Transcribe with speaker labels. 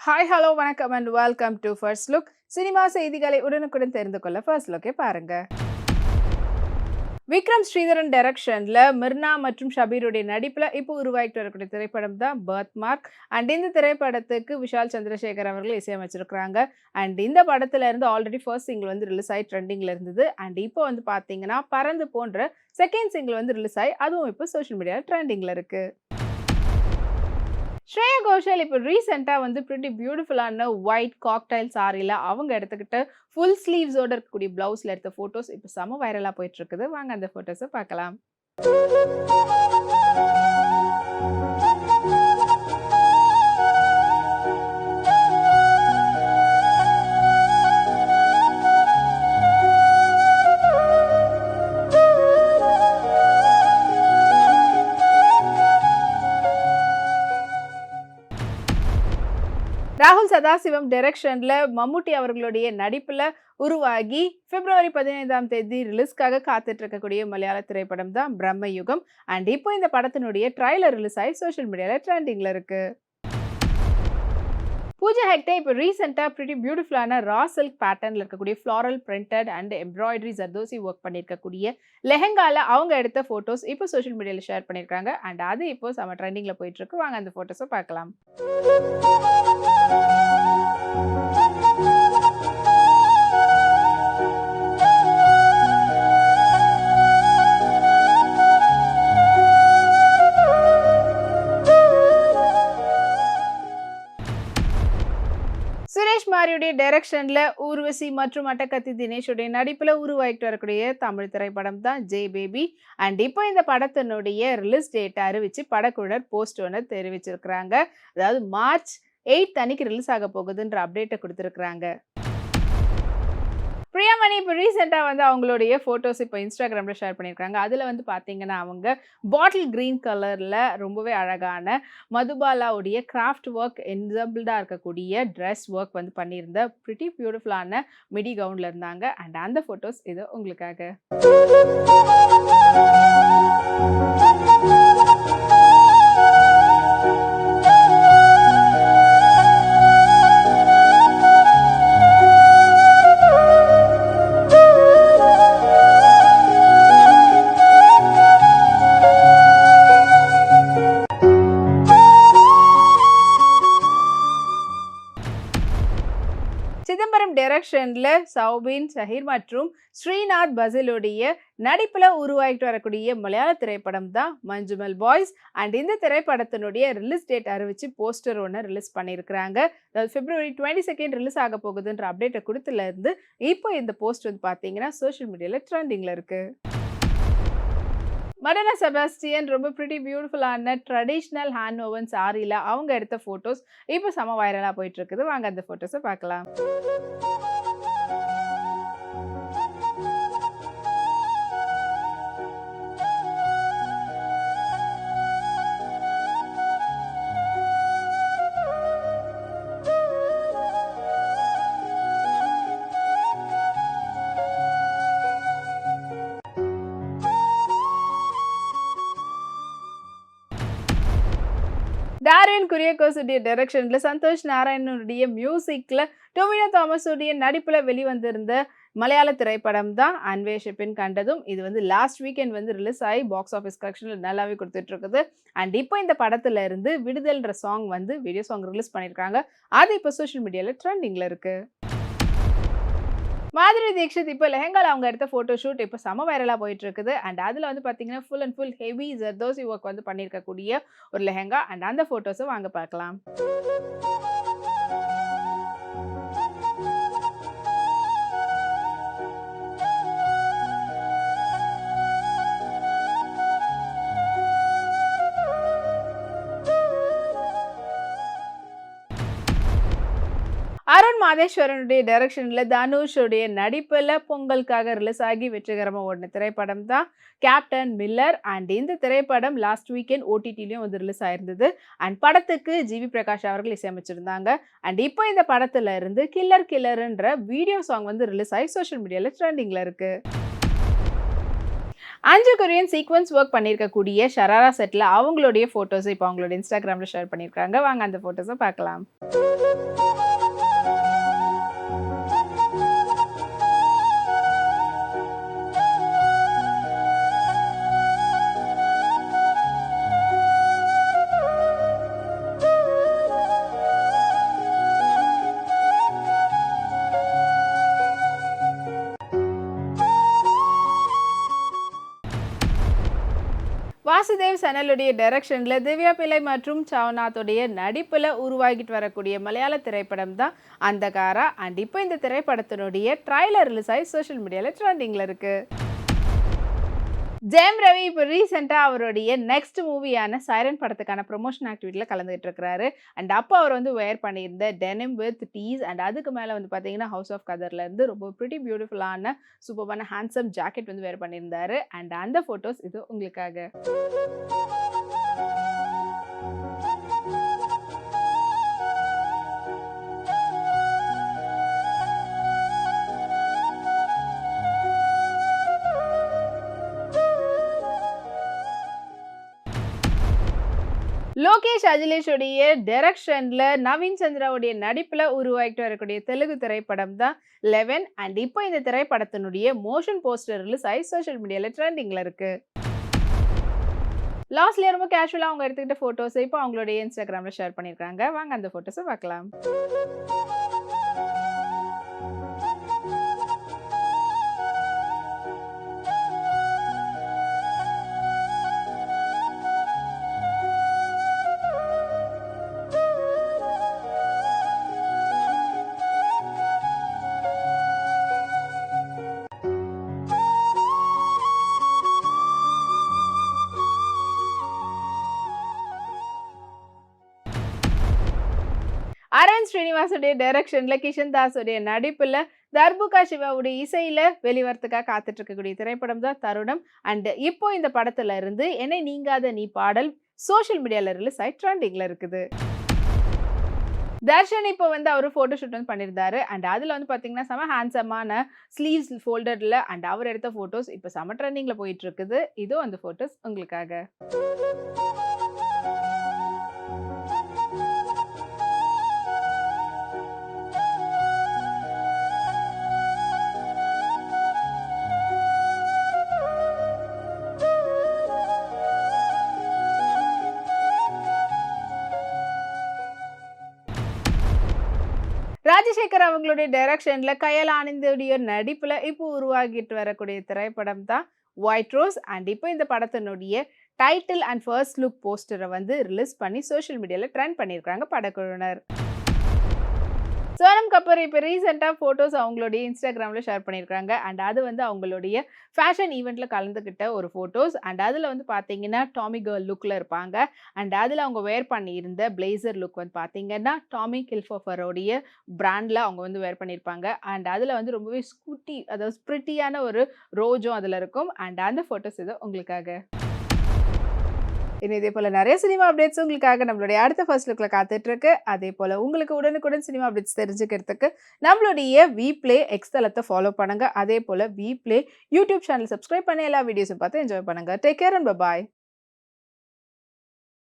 Speaker 1: Hi hello வணக்கம் and welcome to First Look cinema செய்திகளை உடனுக்குடன் தெரிந்து கொள்ள ஃபர்ஸ்ட் லுக்கே பாருங்க. விக்ரம் ஸ்ரீதரன் டைரக்ஷனில் மிர்னா மற்றும் ஷபீருடைய நடிப்பில் இப்போ உருவாகிட்டு வரக்கூடிய திரைப்படம் தான் பர்த் மார்க் அண்ட் இந்த திரைப்படத்துக்கு விஷால் சந்திரசேகர் அவர்கள் இசையமைச்சிருக்கிறாங்க. அண்ட் இந்த படத்துல இருந்து ஆல்ரெடி ஃபர்ஸ்ட் சிங்கிள் வந்து ரிலீஸ் ஆகி ட்ரெண்டிங்கில் இருந்தது. அண்ட் இப்போ வந்து பார்த்தீங்கன்னா பறந்து போன்ற செகண்ட் சிங்கிள் வந்து ரிலீஸ் ஆகி அதுவும் இப்போ சோஷியல் மீடியாவில் ட்ரெண்டிங்கில் இருக்குது ஸ்ரேயா கோஷல் இப்போ ரீசெண்டாக வந்து ப்ரிட்டி பியூட்டிஃபுல்லான ஒயிட் காக்டைல் சாரியில் அவங்க எடுத்துக்கிட்டு ஃபுல் ஸ்லீவ்ஸோட இருக்கக்கூடிய ப்ளவுஸில் எடுத்த ஃபோட்டோஸ் இப்போ செம வைரலாக போயிட்டுருக்குது வாங்க அந்த ஃபோட்டோஸை பார்க்கலாம். சதாசிவம் டைரக்ஷனில் மம்முட்டி அவர்களுடைய நடிப்பில் உருவாகி பிப்ரவரி பதினைந்தாம் தேதி ரிலீஸ்க்காக காத்துட்டு இருக்கக்கூடிய மலையாள திரைப்படம் தான் பிரம்ம யுகம் அண்ட் இப்போ இந்த படத்தினுடைய ட்ரைலர் ரிலீஸ் ஆகி சோஷியல் மீடியாவில் ட்ரெண்டிங்கில் இருக்கு. பூஜா ஹெக்டே இப்போ ரீசெண்டாக ப்ரிட்டி பியூட்டிஃபுல்லான ரா சில்க் பேட்டர்னில் இருக்கக்கூடிய floral printed and embroidery zardozi work பண்ணியிருக்கக்கூடிய லெஹங்கால அவங்க எடுத்த ஃபோட்டோஸ் இப்போ சோஷியல் மீடியாவில் ஷேர் பண்ணியிருக்காங்க அண்ட் அது இப்போ செம ட்ரெண்டிங்கில் போயிட்டுருக்கு வாங்க அந்த ஃபோட்டோஸை பார்க்கலாம். சுரேஷ் டைரக்ஷனில் ஊர்வசி மற்றும் அட்டக்கத்தி தினேஷுடைய நடிப்பில் உருவாகிட்டு வரக்கூடிய தமிழ் திரைப்படம் தான் ஜே பேபி. அண்ட் இப்போ இந்த படத்தினுடைய ரிலீஸ் டேட் அறிவிச்சு படக்குழர் போஸ்ட் ஒன்று தெரிவிச்சிருக்கிறாங்க. அதாவது மார்ச் எயிட் அன்னைக்கு ரிலீஸ் ஆக போகுதுன்ற அப்டேட்டை கொடுத்துருக்குறாங்க. பிரியாமணி இப்போ ரீசெண்டாக வந்து அவங்களுடைய ஃபோட்டோஸ் இப்போ இன்ஸ்டாகிராமில் ஷேர் பண்ணியிருக்காங்க. அதில் வந்து பார்த்தீங்கன்னா அவங்க பாட்டில் க்ரீன் கலரில் ரொம்பவே அழகான மதுபாலாவுடைய கிராஃப்ட் ஒர்க் என்சபிள்டாக இருக்கக்கூடிய ட்ரெஸ் ஒர்க் வந்து பண்ணியிருந்த ப்ரிட்டி பியூட்டிஃபுல்லான மிடி கவுனில் இருந்தாங்க. அண்ட் அந்த ஃபோட்டோஸ் இது உங்களுக்காக. டைரக்ஷனில் சௌபின் ஷஹீர் மற்றும் ஸ்ரீநாத் பசிலுடைய நடிப்பில் உருவாகிட்டு வரக்கூடிய மலையாள திரைப்படம் தான் மஞ்சுமல் பாய்ஸ். அண்ட் இந்த திரைப்படத்தினுடைய ரிலீஸ் டேட் அறிவித்து போஸ்டர் ஒன்று ரிலீஸ் பண்ணியிருக்கிறாங்க. அதாவது பிப்ரவரி டுவெண்ட்டி செகண்ட் ரிலீஸ் ஆக போகுதுன்ற அப்டேட்டை கொடுத்துலேருந்து இப்போ இந்த போஸ்ட் வந்து பார்த்தீங்கன்னா சோஷியல் மீடியாவில் ட்ரெண்டிங்கில் இருக்குது மடனா செபாஸ்டியன் ரொம்ப ப்ரிட்டி பியூட்டிஃபுல்லான ட்ரெடிஷ்னல் ஹேண்ட் ஓவன் சாரியில் அவங்க எடுத்த ஃபோட்டோஸ் இப்போ செம வைரலாக போயிட்டுருக்குது வாங்க அந்த ஃபோட்டோஸை பார்க்கலாம். டாரியன் குரியகோஸுடைய டைரக்ஷனில் சந்தோஷ் நாராயணனுடைய மியூசிக்கில் டொமினோ தாமஸுடைய நடிப்பில் வெளிவந்திருந்த மலையாள திரைப்படம் தான் அன்வேஷப்பின் கண்டதும். இது வந்து லாஸ்ட் வீக்கெண்ட் வந்து ரிலீஸ் ஆகி பாக்ஸ் ஆஃபீஸ் கலெக்ஷனில் நல்லாவே கொடுத்துட்ருக்குது. அண்ட் இப்போ இந்த படத்தில் இருந்து விடுதல்ன்ற சாங் வந்து வீடியோ சாங் ரிலீஸ் பண்ணியிருக்காங்க அது இப்போ சோஷியல் மீடியாவில் ட்ரெண்டிங்கில் இருக்குது மாதிரி தீக்ஷித் இப்போ லெஹங்கால அவங்க எடுத்த ஃபோட்டோ ஷூட் இப்போ செம வைரலாக போயிட்டு இருக்குது அண்ட் அதில் வந்து பார்த்தீங்கன்னா full and full heavy zardozi work வந்து பண்ணியிருக்கக்கூடிய ஒரு லெஹங்கா. அண்ட் அந்த ஃபோட்டோஸும் வாங்க பார்க்கலாம். மாதேஸ்வரனுடைய டைரக்ஷனில் தனுஷுடைய நடிப்பில் பொங்கலுக்காக ரிலீஸ் ஆகி வெற்றிகரமாக ஓடின திரைப்படம் தான் கேப்டன் மில்லர் அண்ட் இந்த திரைப்படம் லாஸ்ட் வீக்கெண்ட் ஓடிடிலையும் வந்து ரிலீஸ் ஆயிருந்தது. அண்ட் படத்துக்கு ஜிவி பிரகாஷ் அவர்கள் இசையமைச்சிருந்தாங்க. அண்ட் இப்போ இந்த படத்துல இருந்து கில்லர் கில்லர்ன்ற வீடியோ சாங் வந்து ரிலீஸ் ஆகி சோஷியல் மீடியாவில் ட்ரெண்டிங்கில் இருக்கு. அஞ்சு கொரியன் சீக்வன்ஸ் ஒர்க் பண்ணியிருக்கக்கூடிய ஷராரா செட்டில் அவங்களுடைய ஃபோட்டோஸ் இப்போ அவங்களோட இன்ஸ்டாகிராமில் ஷேர் பண்ணியிருக்காங்க. வாங்க அந்த ஃபோட்டோஸை பார்க்கலாம். வாசுதேவ் சனலுடைய டைரக்ஷனில் திவ்யா பிள்ளை மற்றும் சவநாத்துடைய நடிப்பில் உருவாகிட்டு வரக்கூடிய மலையாள திரைப்படம் தான் அந்தகாரா அண்ட் இப்போ இந்த திரைப்படத்தினுடைய ட்ரைலர் ரிலீஸ் ஆகி சோஷியல் மீடியாவில் ட்ரெண்டிங்கில் இருக்குது ஜெயம் ரவி இப்போ ரீசெண்டாக அவருடைய நெக்ஸ்ட் மூவியான சைரன் படத்துக்கான ப்ரொமோஷன் ஆக்டிவிட்டியில் கலந்துகிட்டு இருக்கிறாரு. அண்ட் அப்போ அவர் வந்து வேர் பண்ணியிருந்த டெனிம் வித் டீஸ் அண்ட் அதுக்கு மேலே வந்து பார்த்தீங்கன்னா ஹவுஸ் ஆஃப் கதர்லேருந்து ரொம்ப ப்ரிட்டி பியூட்டிஃபுல்லான சூப்பரான ஹேண்ட்ஸம் ஜாக்கெட் வந்து வேர் பண்ணியிருந்தாரு. அண்ட் அந்த ஃபோட்டோஸ் இது உங்களுக்காக. லோகேஷ் அஜிலேஷுடைய டைரக்ஷன்ல நவீன் சந்திராவுடைய நடிப்பில் உருவாகிட்டு வரக்கூடிய தெலுங்கு திரைப்படம் தான் லெவன் அண்ட் இப்போ இந்த திரைப்படத்தினுடைய மோஷன் போஸ்டர் ரிலீஸ் ஆகி சோஷியல் மீடியாவில் ட்ரெண்டிங்கில் இருக்குது லாஸ்ட்ல ரொம்ப கேஷுவலாக அவங்க எடுத்துக்கிட்ட ஃபோட்டோஸை இப்போ அவங்களுடைய இன்ஸ்டாகிராமில் ஷேர் பண்ணிருக்காங்க. வாங்க அந்த ஃபோட்டோஸை பார்க்கலாம். ஸ்ரீனிவாசுடைய டைரக்ஷன்ல கிஷன் தாஸுடைய நடிப்புல தர்புகா சிவாவுடைய இசையில வெளிவரத்துக்காக காத்துட்டு இருக்கக்கூடிய திரைப்படம் தான் தருணம். அண்ட் இப்போ இந்த படத்துல இருந்து என்னை நீங்காத நீ பாடல் சோஷியல் மீடியால ரிலீஸ் ஆகி ட்ரெண்டிங்ல இருக்குது. தர்ஷன் இப்போ வந்து அவர் ஃபோட்டோ ஷூட் வந்து பண்ணியிருந்தாரு அண்ட் அதில் வந்து பார்த்தீங்கன்னா செம ஹேண்ட்ஸமான ஸ்லீவ்ஸ் ஃபோல்டரில் அண்ட் அவர் எடுத்த ஃபோட்டோஸ் இப்போ செம ட்ரெண்டிங்கில் போயிட்டு இருக்குது இதோ அந்த ஃபோட்டோஸ் உங்களுக்காக. ராஜசேகர் அவங்களுடைய டைரக்ஷன்ல கயல் ஆனந்தோடைய நடிப்புல இப்போ உருவாகிட்டு வரக்கூடிய திரைப்படம் தான் ஒயிட் ரோஸ் அண்ட் இப்போ இந்த படத்தினுடைய டைட்டில் அண்ட் ஃபர்ஸ்ட் லுக் போஸ்டரை வந்து ரிலீஸ் பண்ணி சோஷியல் மீடியாவில் ட்ரெண்ட் பண்ணியிருக்காங்க படக்குழுவினர். சோனம் கபூர் இப்போ ரீசெண்டாக ஃபோட்டோஸ் அவங்களுடைய இன்ஸ்டாகிராமில் ஷேர் பண்ணியிருக்காங்க அண்ட் அது வந்து அவங்களுடைய ஃபேஷன் ஈவெண்ட்டில் கலந்துக்கிட்ட ஒரு ஃபோட்டோஸ் அண்ட் அதில் வந்து பார்த்தீங்கன்னா டாமி கேர்ள் லுக்கில் இருப்பாங்க. அண்ட் அதில் அவங்க வேர் பண்ணியிருந்த பிளேசர் லுக் வந்து பார்த்தீங்கன்னா டாமி கில்ஃபோஃபரோடைய பிராண்டில் அவங்க வந்து வேர் பண்ணியிருப்பாங்க அண்ட் அதில் வந்து ரொம்பவே ஸ்கூட்டி அதாவது ஸ்ப்ரிட்டியான ஒரு ரோஜும் அதில் இருக்கும். அண்ட் அந்த ஃபோட்டோஸ் இது உங்களுக்காக. இன்னும் இதே போல் நிறைய சினிமா அப்டேட்ஸ் உங்களுக்காக நம்மளுடைய அடுத்த ஃபர்ஸ்ட் லுக்கில் காத்துட்ருக்கு. அதே போல் உங்களுக்கு உடனுக்குடன் சினிமா அப்டேட்ஸ் தெரிஞ்சுக்கிறதுக்கு நம்மளுடைய வி பிளே எக்ஸ் தளத்தை ஃபாலோ பண்ணுங்கள் அதே போல் V Play YouTube channel subscribe பண்ணி எல்லா வீடியோஸும் பார்த்து என்ஜாய் பண்ணுங்கள் டேக் கேர் அண்ட் பாய்